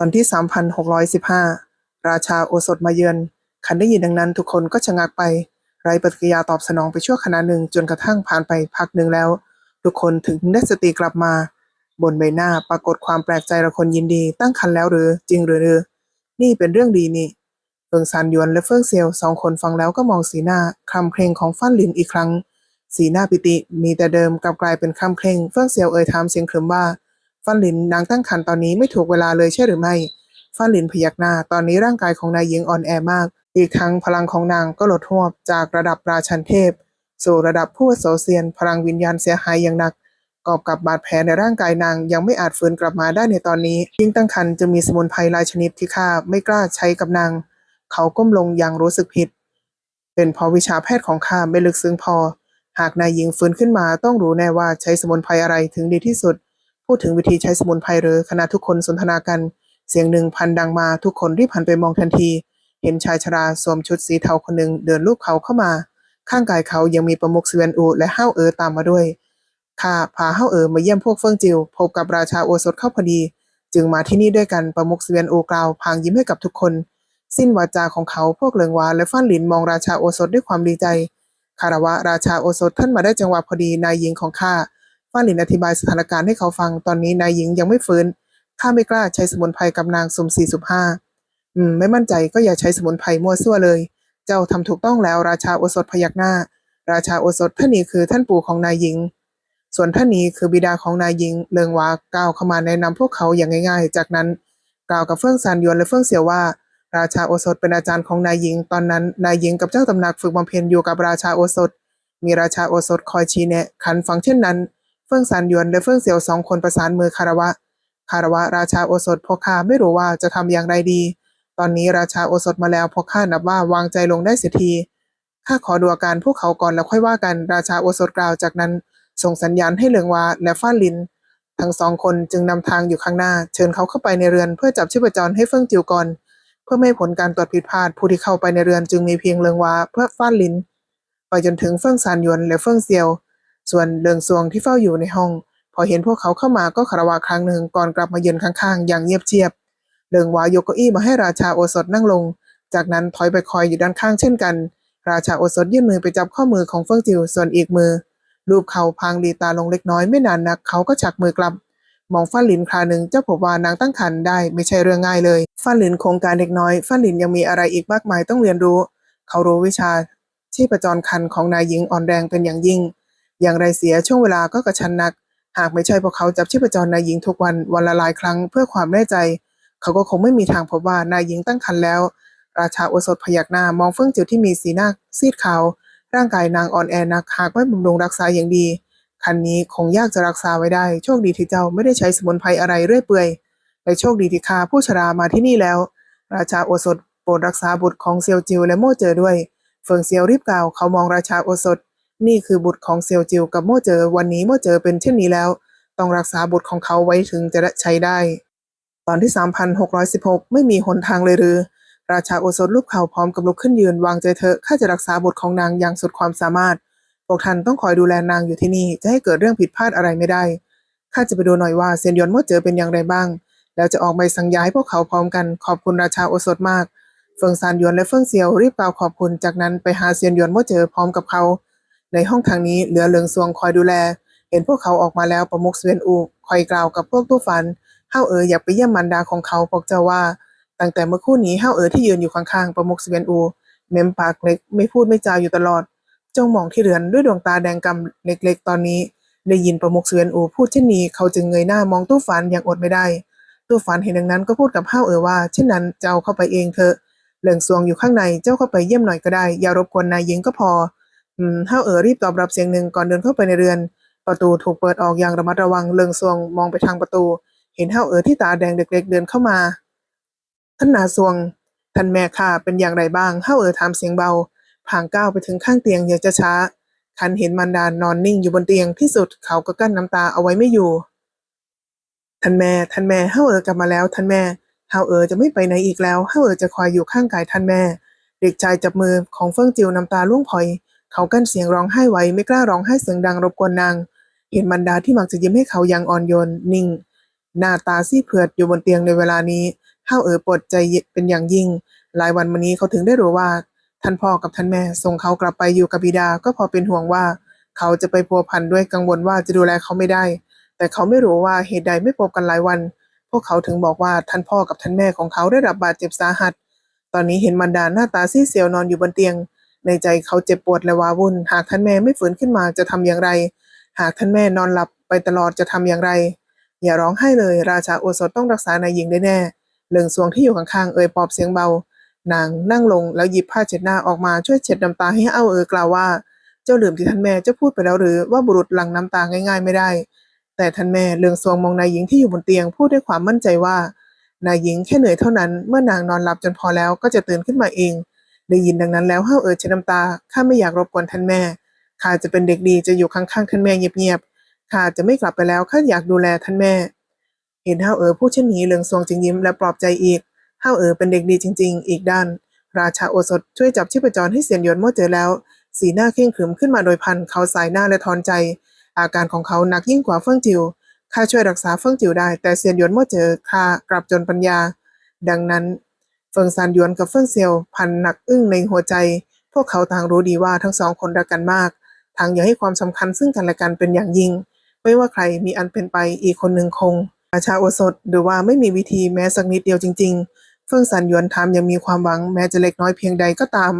ตอนที่ 3615 ราชาโอสถมาเยือน คันได้ยินดังนั้นทุกคนก็ชะงักไป ไรปฏิกิริยาตอบสนองไปชั่วขณะหนึ่งจนกระทั่งผ่านไปพักหนึ่งแล้ว ทุกคนถึงได้สติกลับมา บนใบหน้าปรากฏความแปลกใจระคนยินดี ตั้งคันแล้วหรือจริงหรือนี่เป็นเรื่องดีนี่เฟิงซานยวนและเฟิงเซียวสองคนฟังแล้วก็มองสีหน้าคำเพลงของฟั่นหลินอีกครั้ง สีหน้าปิติมีแต่เดิมกลับกลายเป็นคำเพลงเฟิงเซียวเอ่ยถามเสียงขรึมว่า ฟั่นหลินนางตั้งครรภ์ตอนนี้ไม่ถูกเวลาเลยใช่หรือไม่ ฟั่นหลินพยักหน้า ตอนนี้ร่างกายของนายหญิงอ่อนแอมาก อีกทั้งพลังของนางก็ลดหวบจากระดับราชันเทพ สู่ระดับผู้อาวุโสเซียน พลังวิญญาณเสียหายอย่างหนักกอบกับบาดแผลในร่างกายนางยังไม่อาจฟื้นกลับมาได้ในตอนนี้ ยิ่งตั้งครรภ์จะมีสมุนไพรหลายชนิดที่ข้าไม่กล้าใช้กับนาง เขาก้มลงอย่างรู้สึกผิด เป็นเพราะวิชาแพทย์ของข้าไม่ลึกซึ้งพอ หากนายหญิงฟื้นขึ้นมาต้องรู้แน่ว่าใช้สมุนไพรอะไรถึงดีที่สุด พูดถึงวิธีใช้สมุนไพรหรือขณะทุกคนสนทนากัน เสียงหนึ่งพันดังมาทุกคนรีบหันไปมองทันที เห็นชายชราสวมชุดสีเทาคนหนึ่งเดินลูบเขาเข้ามา ข้างกายเขายังมีประมุขเวนอูและห้าวเอ๋อตามมาด้วยข้าพาเฮาเอ๋อมาเยี่ยมพวกเฟิงจิวพบกับราชาโอสถเข้าพอดี จึงมาที่นี่ด้วยกันประมุขเวนอูกล่าวพางยิ้มให้กับทุกคน สิ้นวาจาของเขาพวกเหลิงวาและฟ้านหลินมองราชาโอสถด้วยความดีใจคารวะราชาโอสถท่านมาได้จังหวะพอดีนายหญิงของข้า ฟ้าหลินอธิบายสถานการณ์ให้เขาฟังตอนนี้นายหญิงยังไม่ฟื้นข้าไม่กล้าใช้สมุนไพรกับนางสุมสี่สุ่มห้าอืม ไม่มั่นใจก็อย่าใช้สมุนไพรมั่วซั่วเลย เจ้าทำถูกต้องแล้วราชาโอสถพยักหน้า ราชาโอสถท่านนี้คือท่านปู่ของนายหญิง ส่วนท่านนี้คือบิดาของนายหญิง เลิงวาก้าวเข้ามาแนะนำพวกเขาอย่างง่าย ๆ จากนั้น กล่าวกับเฟื่องซานยวนและเฟื่องเสียวว่า ราชาโอสถเป็นอาจารย์ของนายหญิง ตอนนั้นนายหญิงกับเจ้าตำหนักฝึกบำเพ็ญอยู่กับราชาโอสถ มีราชาโอสถคอยชี้แนะขันฟังเช่นนั้น เฟื่องซานหยวนและเฟื่องเสี่ยวสองคนประสานมือคารวะ คารวะราชาโอสถพวกข้าไม่รู้ว่าจะทำอย่างไรดี ตอนนี้ราชาโอสถมาแล้วพวกข้านับว่าวางใจลงได้เสียทีข้าขอดูอาการพวกเขาก่อนแล้วค่อยว่ากันราชาโอสถกล่าวจากนั้น ส่งสัญญาณให้เหลืองวาและฟ้านลิน ทั้งสองคนจึงนำทางอยู่ข้างหน้า เชิญเขาเข้าไปในเรือนเพื่อจับชีพจรให้เฟิ่งจิวก่อนเพื่อไม่ผลการตรวจผิดพลาดผู้ที่เข้าไปในเรือนจึงมีเพียงเหลืองวาเพื่อฟ้านลิน ไปจนถึงเฟิ่งซานหยวนและเฟิ่งเซียว ส่วนเลิงซวงที่เฝ้าอยู่ในห้อง พอเห็นพวกเขาเข้ามาก็คารวะครั้งหนึ่งก่อนกลับมายืนข้างๆ อย่างเงียบเชียบเลิงวายกเก้าอี้มาให้ราชาโอสถนั่งลง จากนั้นถอยไปคอยอยู่ด้านข้างเช่นกัน ราชาโอสถยื่นมือไปจับข้อมือของเฟิงจิวส่วนอีกมือรูปเขาพางลีตาลงเล็กน้อยไม่นานนักเขาก็ฉักมือกลับ มองฟ้าหลินคราหนึ่งเจ้าผมว่านางตั้งครรภ์ได้ไม่ใช่เรื่องง่ายเลยฟ้าหลินโครงการเด็กน้อยฟ้าหลินยังมีอะไรอีกมากมายต้องเรียนรู้ เขารู้วิชาที่ประจรคันของนายหญิงอ่อนแรงเป็นอย่างยิ่ง อย่างไรเสียช่วงเวลาก็กระชันนัก หากไม่ใช่พวกเขาจับชีพจรนายหญิงทุกวันวันละหลายครั้งเพื่อความแน่ใจ เขาก็คงไม่มีทางพบว่านายหญิงตั้งครรภ์แล้ว ราชาโอสถพยักหน้ามองเฟื่องจิ๋วที่มีสีหน้าซีดขาว ร่างกายนางอ่อนแอนักหากไม่บำรุงรักษาอย่างดี คันนี้คงยากจะรักษาไว้ได้ โชคดีที่เจ้าไม่ได้ใช้สมุนไพรอะไรเรื่อยเปื่อยและโชคดีที่ข้าผู้ชรามาที่นี่แล้ว ราชาโอสถโปรดรักษาบุตรของเซียวจิวและโม่เจอด้วย เฟิงเซียวรีบกล่าวเขามองราชาโอสถ นี่คือบุตรของเซียวจิวกับโม่เจอวันนี้โม่เจอเป็นเช่นนี้แล้ว ต้องรักษาบุตรของเขาไว้ถึงจะใช้ได้ ตอนที่ 3616 ไม่มีหนทางเลยหรือ ราชาโอสถลูกเขาพร้อมกับลุกขึ้นยืนวางใจเถอข้าจะรักษาบุตรของนางอย่างสุดความสามารถพวกท่านต้องคอยดูแลนางอยู่ที่นี่จะให้เกิดเรื่องผิดพลาดอะไรไม่ได้ข้าจะไปดูหน่อยว่าเซียนยวนโม่เจอเป็นอย่างไรบ้าง แล้วจะออกใบสั่งย้ายพวกเขาพร้อมกันขอบคุณราชาโอสถมาก เฟิงซานยวนและเฟิงเซียวรีบกล่าวขอบคุณจากนั้นไปหาเซียนยวนโม่เจอพร้อมกับเขา ในห้องทางนี้เหลือเหลืองซวงคอยดูแล เห็นพวกเขาออกมาแล้วประมุขเสวียนอูคอยกล่าวกับพวกตู้ฟันเฮาเอ๋ออยากไปเยี่ยมมารดาของเขาพวกเจ้าว่า ตั้งแต่เมื่อคู่นี้เฮาเอ๋อที่ยืนอยู่ข้างๆประมุขเสวียนอูเม้มปากเล็กไม่พูดไม่จาอยู่ตลอดจ้องมองที่เรือนด้วยดวงตาแดงกำเล็กๆ ตอนนี้ ได้ยินประมุขเสวียนอูพูดเช่นนี้เขาจึงเงยหน้ามองตู้ฟันอย่างอดไม่ได้ ตู้ฟันเห็นดังนั้นก็พูดกับเฮาเอ๋อว่า เช่นนั้นเจ้าเข้าไปเองเถอะเหลืองซวงอยู่ข้างในเจ้าเข้าไปเยี่ยมหน่อยก็ได้ อย่ารบกวนนายหญิงก็พอ เฮาเอ๋อรีบตอบรับเสียงหนึ่งก่อนเดินเข้าไปในเรือน ประตูถูกเปิดออกอย่างระมัดระวังเลิงซวงมองไปทางประตู เห็นเฮาเอ๋อที่ตาแดงเด็กๆเดินเข้ามา ท่านนาซวง ท่านแม่ข้าเป็นอย่างไรบ้างเฮาเอ๋อถามเสียงเบาผางก้าวไปถึงข้างเตียงอย่างจะช้าคันเห็นมารดานอนนิ่งอยู่บนเตียงที่สุดเขาก็กั้นน้ำตาเอาไว้ไม่อยู่ ท่านแม่ ท่านแม่เฮาเอ๋อกลับมาแล้ว ท่านแม่เฮาเอ๋อจะไม่ไปไหนอีกแล้วเฮาเอ๋อจะคอยอยู่ข้างกายท่านแม่ เด็กชายจับมือของเฟิ่งจิวน้ำตาล่วงพลอย เขากั้นเสียงร้องไห้ไว้ไม่กล้าร้องไห้เสียงดังรบกวนนาง เห็นมันดาที่มักจะยิ้มให้เขาอย่างอ่อนโยนนิ่ง หน้าตาซีเผือดอยู่บนเตียงในเวลานี้ห้าวเอ๋อปวดใจเป็นอย่างยิ่ง หลายวันมานี้เขาถึงได้รู้ว่าท่านพ่อกับท่านแม่ส่งเขากลับไปอยู่กับบิดาก็พอเป็นห่วงว่า เขาจะไปพัวพันด้วยกังวลว่าจะดูแลเขาไม่ได้ แต่เขาไม่รู้ว่าเหตุใดไม่พบกันหลายวัน พวกเขาถึงบอกว่าท่านพ่อกับท่านแม่ของเขาได้รับบาดเจ็บสาหัส ตอนนี้เห็นมารดาหน้าตาซีเซียวนอนอยู่บนเตียง ในใจเขาเจ็บปวดและว้าวุ่น หากท่านแม่ไม่ฟื้นขึ้นมาจะทำอย่างไร หากท่านแม่นอนหลับไปตลอดจะทำอย่างไร อย่าร้องไห้เลย ราชาโอสถต้องรักษานายหญิงได้แน่เหลิงสวงที่อยู่ข้างๆเอ่ยปอบเสียงเบา นางนั่งลงแล้วหยิบผ้าเช็ดหน้าออกมาช่วยเช็ดน้ำตาให้เอาเอ๋อกล่าวว่า เจ้าลืมที่ท่านแม่เจ้าพูดไปแล้วหรือว่าบุรุษหลั่งน้ำตาง่ายๆไม่ได้ แต่ท่านแม่เลืองสวงมองนายหญิงที่อยู่บนเตียงพูดด้วยความมั่นใจว่า นายหญิงแค่เหนื่อยเท่านั้น เมื่อนางนอนหลับจนพอแล้วก็จะตื่นขึ้นมาเอง ได้ยินดังนั้นแล้วห้าวเอ๋ยเช็ดน้ำตาข้าไม่อยากรบกวนท่านแม่ข้าจะเป็นเด็กดีจะอยู่ข้างๆท่านแม่เงียบๆข้าจะไม่กลับไปแล้วข้าอยากดูแลท่านแม่ เห็นห้าวเอ๋อพูดเช่นนี้เลืองสวงจึงยิ้มและปลอบใจอีกห้าวเอ๋อเป็นเด็กดีจริง ๆ อีกด้าน ราชาโอสถช่วยจับชีพจรให้เสียนหยวนเมื่อเจอแล้ว สีหน้าเคร่งขรึมขึ้นมาโดยพันเขาสายหน้าและทอนใจ อาการของเขาหนักยิ่งกว่าเฟิ่งจิวข้าช่วยรักษาเฟิ่งจิวได้แต่เซียนหยวนเมื่อเจอข้ากลับจนปัญญา ดังนั้น เฟิงซานหยวนกับเฟิ่งเซียวพันหนักอึ้งในหัวใจ พวกเขาต่างรู้ดีว่าทั้งสองคนรักกันมากทางยังให้ความสำคัญซึ่งกันและกันเป็นอย่างยิ่ง ไม่ว่าใครมีอันเป็นไปอีกคนหนึ่งคงอาชาโอสถหรือว่าไม่มีวิธีแม้สักนิดเดียวจริง ๆ เฟิ่งซานหยวนทามยังมีความหวังแม้จะเล็กน้อยเพียงใดก็ตาม